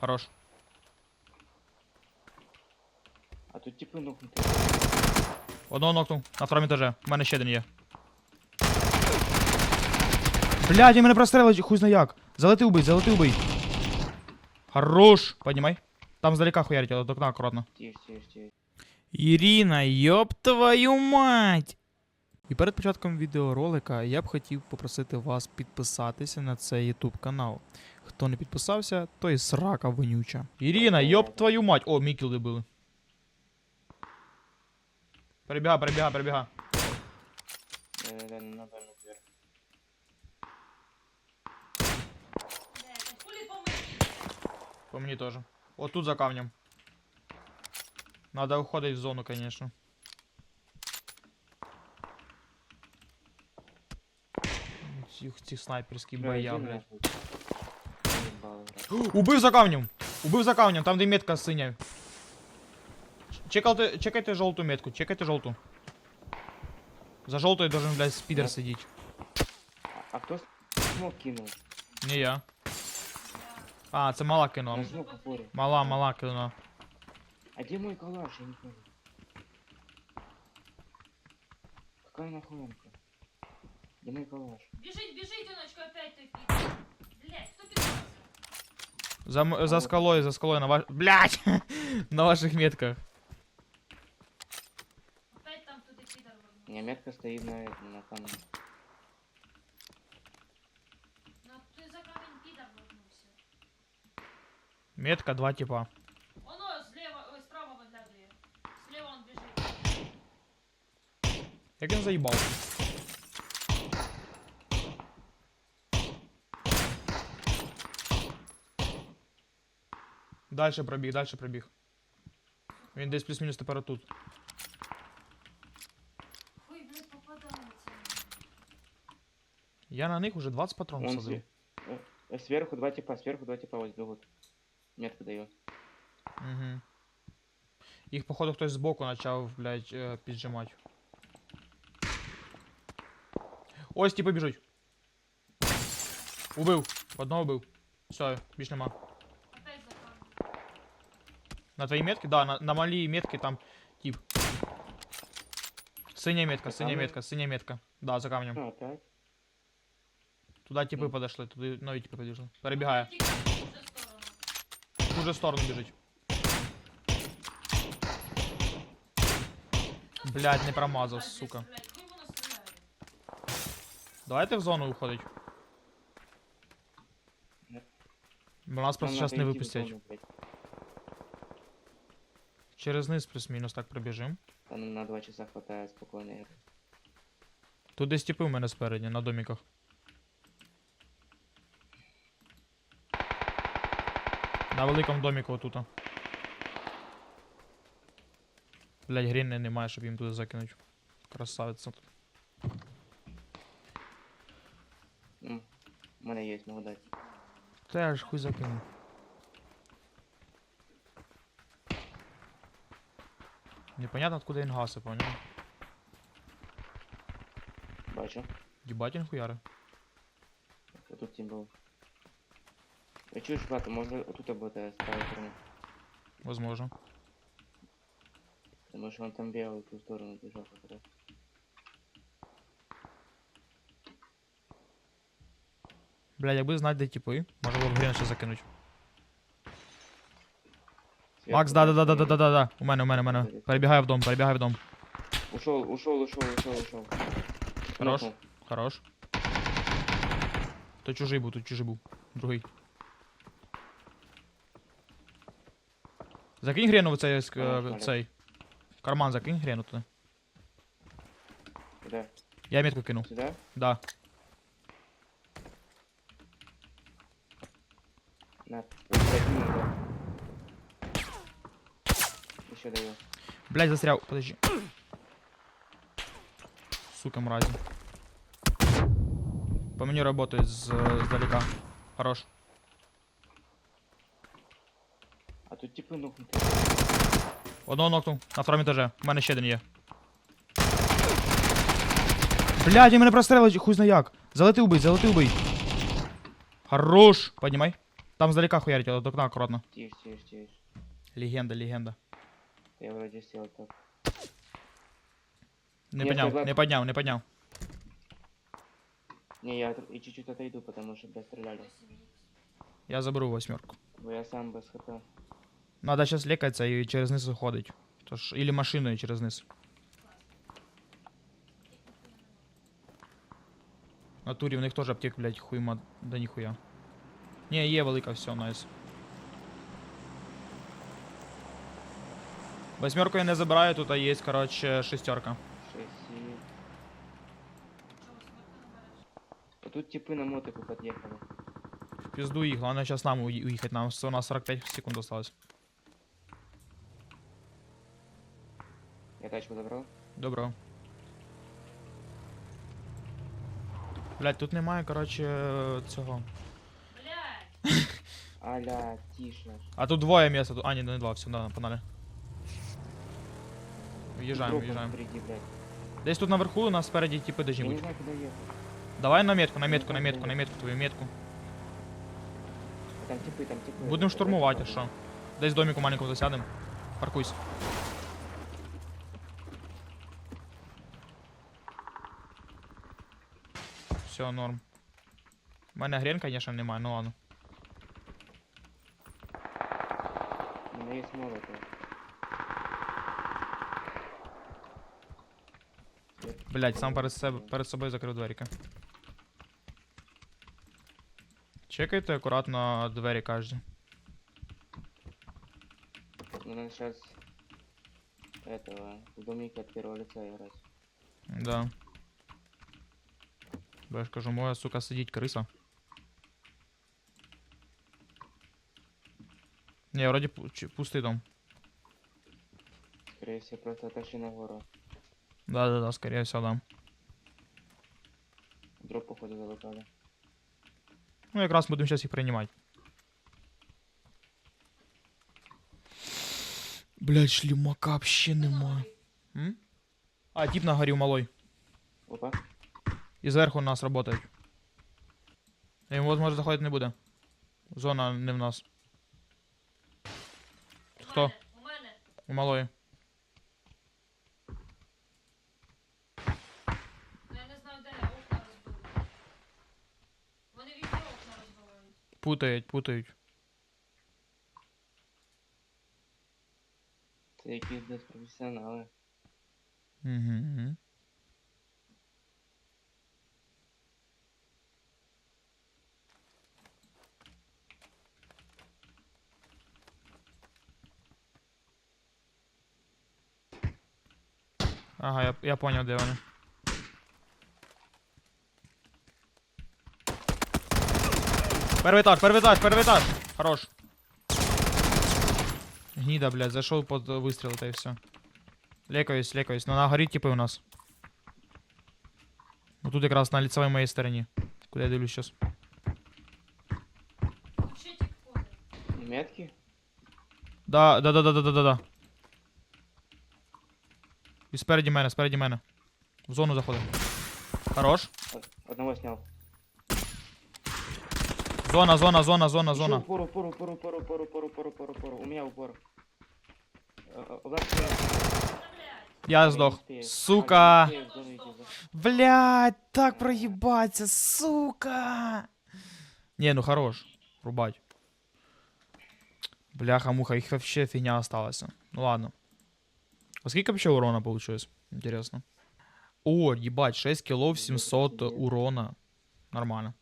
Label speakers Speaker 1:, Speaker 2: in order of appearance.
Speaker 1: Хорош.
Speaker 2: А тут типи нокнути.
Speaker 1: Одного нокнув. На второму етаже. У мене ще один є. Блядь, він мене прострелить, хуй зна як. Залети убий, залети убий. Хорош. Поднимай. Там здалека хуярить, от окна аккуратно.
Speaker 2: Тише, тише, тише.
Speaker 1: Ірина, йоп твою мать! І перед початком відеоролика я б хотів попросити вас підписатися на цей YouTube канал. Хто не підписався, той срака вонюча. Ірина, йоп твою мать. О, мікіл добили.
Speaker 2: Прибіга, прибіга, прибіга.
Speaker 1: По мне тоже. Вот тут за камнем. Надо уходить в зону, конечно. Тих, тих
Speaker 2: снайперский
Speaker 1: боя, блядь
Speaker 2: нахуй.
Speaker 1: Убив за камнем! Убив за камнем, там де метка синя. Чекайте, чекайте жовту метку, чекайте жовту. За жовтою должен, блядь, спідер
Speaker 2: Да.
Speaker 1: сидіть.
Speaker 2: А, кто смог кинул?
Speaker 1: Не я. А, це мала кинула. Мала, мала кинула.
Speaker 2: А где мой калаш? Я не понял. Какая нахуянка? Где мой калаш?
Speaker 3: Бежить, бежить,
Speaker 1: За, м- за скалой, за скалой на ваш... Блядь! на ваших метках.
Speaker 3: Опять там кто-то пидор вернулся.
Speaker 2: У меня метка стоит на, этом, на камне.
Speaker 3: Ну ты за камень пидор вернулся.
Speaker 1: Метка, два типа.
Speaker 3: Оно слева, ой, справа выглядывает. Слева он бежит.
Speaker 1: Як він заїбав? Дальше пробіг, дальше пробіг. Він десь плюс-мінус тепер тут.
Speaker 3: Ой, блядь, попадается.
Speaker 1: Я на них уже 20 патронів
Speaker 2: Он
Speaker 1: садив.
Speaker 2: сви- э, э, сверху два типа, сверху два типа вот бегут. Метку дает.
Speaker 1: Угу. Їх, походу, хтось збоку почав, блядь, е, піджимати. Ось типи біжуть. Убив. Одного убив. Все, більш нема. На твоей метке? Да, на, на моей метке там тип. Синяя метка,
Speaker 2: синяя
Speaker 1: метка, синяя метка. Да, за камнем. Туда
Speaker 2: типы
Speaker 1: подошли, туди нові ну, типи подійшли. Перебігає.
Speaker 3: В уже сторону
Speaker 1: бежить Блять, не
Speaker 3: промазал
Speaker 1: сука.
Speaker 3: давай
Speaker 1: ты в зону уходить виходить. Нас просто
Speaker 2: сейчас
Speaker 1: не випустять. Через низ плюс-мінус так пробіжим.
Speaker 2: Там на два часа хватает спокойно. играть.
Speaker 1: Тут десь типи у мене спереді, на доміках. На великому доміку отута. Блять, грінни немає, щоб їм туди закинуть. Красавиця.
Speaker 2: М, У меня есть, могу дать.
Speaker 1: Та я ж хуй закину. Непонятно откуда ингасы, понял?
Speaker 2: Бачу.
Speaker 1: Ебать он хуяра.
Speaker 2: Я тут тим был. Я чую шпата, можно тут об этой справа.
Speaker 1: Возможно.
Speaker 2: Потому что он там белый в ту сторону бежал как
Speaker 1: раз. Бля, я бы знать, типи, можна було б грін сейчас закинуть. Макс, да, да, да, да, да, да, да, да. У мене, у мене, у мене. Перебігай в дом, перебігай в дом.
Speaker 2: Ушел, ушел, ушел, ушел, ушел.
Speaker 1: Хорош.
Speaker 2: Нокнув.
Speaker 1: Хорош. То чужий був, тут чужий був. Другий. Закинь грену в цей, ск- е, цей. В карман закинь грену туди.
Speaker 2: Куди?
Speaker 1: Я метку кинув.
Speaker 2: Сюди?
Speaker 1: Да.
Speaker 2: На. Его. Еще даю.
Speaker 1: Блять, застряв. Подожди. Сука, мразі. По мені работает з, здалека. Хорош.
Speaker 2: А тут типи нокнути.
Speaker 1: Одного нокнув. На второму етаже. У мене ще один є. Блядь, він мене прострелить, хуй зна як. Залети убий, залети убий. Хорош. Поднімай. Там здалека хуярить, от окна аккуратно.
Speaker 2: Тише, тише, тише.
Speaker 1: Легенда, легенда.
Speaker 2: Я вроде сел так.
Speaker 1: Не
Speaker 2: Ні,
Speaker 1: підняв,
Speaker 2: давай.
Speaker 1: не підняв, не підняв.
Speaker 2: Не, я от- и чуть-чуть отойду, потому что без стреляли.
Speaker 1: Я заберу восьмерку.
Speaker 2: Бо я сам без хп.
Speaker 1: Надо сейчас лекаться і через низ уходить. Тож, или машиною через низ. В Натурі в них теж аптек, блядь, хуйма, да ніхуя. Ні, є велика, все, найс. Восьмерку я не забираю, тут є, короче, шестерка.
Speaker 2: Шесть и...
Speaker 3: Чого смерть не береш?
Speaker 2: А тут типы на мотику подъехали.
Speaker 1: В Пизду їх, главное сейчас нам уї- уїхати, нам у нас 45 секунд осталось.
Speaker 2: Я тачку забрал.
Speaker 1: Добро. Блядь, тут немає, короче, цього.
Speaker 3: Блядь!
Speaker 2: Аля, тише.
Speaker 1: А тут двоє місця. тут- А, ні, не два, все, да, погнали. В'їжджаємо,
Speaker 2: Группа
Speaker 1: в'їжджаємо.
Speaker 2: Впереди, блядь.
Speaker 1: Десь тут наверху у нас спереді типи
Speaker 2: Я
Speaker 1: должні
Speaker 2: не
Speaker 1: бути.
Speaker 2: знаю, куда ехать.
Speaker 1: Давай на метку, на метку, на
Speaker 2: знаю,
Speaker 1: метку,
Speaker 2: куди
Speaker 1: на метку, твою метку.
Speaker 2: А Там типы, там типы.
Speaker 1: Будемо
Speaker 2: Это-
Speaker 1: штурмувати, а
Speaker 2: это-
Speaker 1: що? Десь в доміку маленькому засядемо. Паркуйся. Все, норм. У мене грен, конечно, немає, ну ладно.
Speaker 2: У меня есть молотов.
Speaker 1: Блять, сам перед,
Speaker 2: попробую.
Speaker 1: себе, перед собою закрив дверіки. Чекайте акуратно двері кожні.
Speaker 2: Ну, надо сейчас этого в домике от первого лица играть.
Speaker 1: Да. Бо я ж кажу, моя, сука, сидіть криса. Не, вроді пу- чи- пустий дом.
Speaker 2: Скорее всего, просто отошли на гору.
Speaker 1: Да-да-да, скорее всего, да.
Speaker 2: Дроп, походу, залутали.
Speaker 1: Ну, якраз будемо зараз їх приймати. Блять, шлімака вообще нема. М? А, тип на горі малой.
Speaker 2: Опа.
Speaker 1: І зверху нас работають. Йому, возможно, заходити не буде. Зона не в нас.
Speaker 3: У
Speaker 1: Хто?
Speaker 3: мене, У мене!
Speaker 1: У малої. Путають, путають.
Speaker 2: Це якісь десь професіонали.
Speaker 1: Угу. Ага, я, я понял, де вони. Перший етаж, перший етаж, перший етаж. Хорош. Гніда, блядь, зайшов під вистріл та і все. Лекаюсь, лекаюсь. Ну на горі типи у нас. Ну тут якраз на лицевой моей стороні. Куди я дивлюсь сейчас.
Speaker 3: Ще тік ходить.
Speaker 2: Метки?
Speaker 1: Да, да, да, да, да, да, да, да. І спереді мене, спереді мене. В зону заходить. Хорош.
Speaker 2: Од- Одного снял.
Speaker 1: Зона, зона, зона, зона, зона.
Speaker 2: Упор, упор, упор, упор, упор, упор, упор, упор, упор. У меня упор. Э, э!
Speaker 1: Я
Speaker 2: успеешь.
Speaker 1: Сука. Блять, так проебаться, сука. Не, ну хорош. Рубать. Бляха-муха, их вообще фигня осталась. Ну ладно. А сколько вообще урона получилось? Интересно. О, ебать, 6 киллов, 700 урона. Нормально.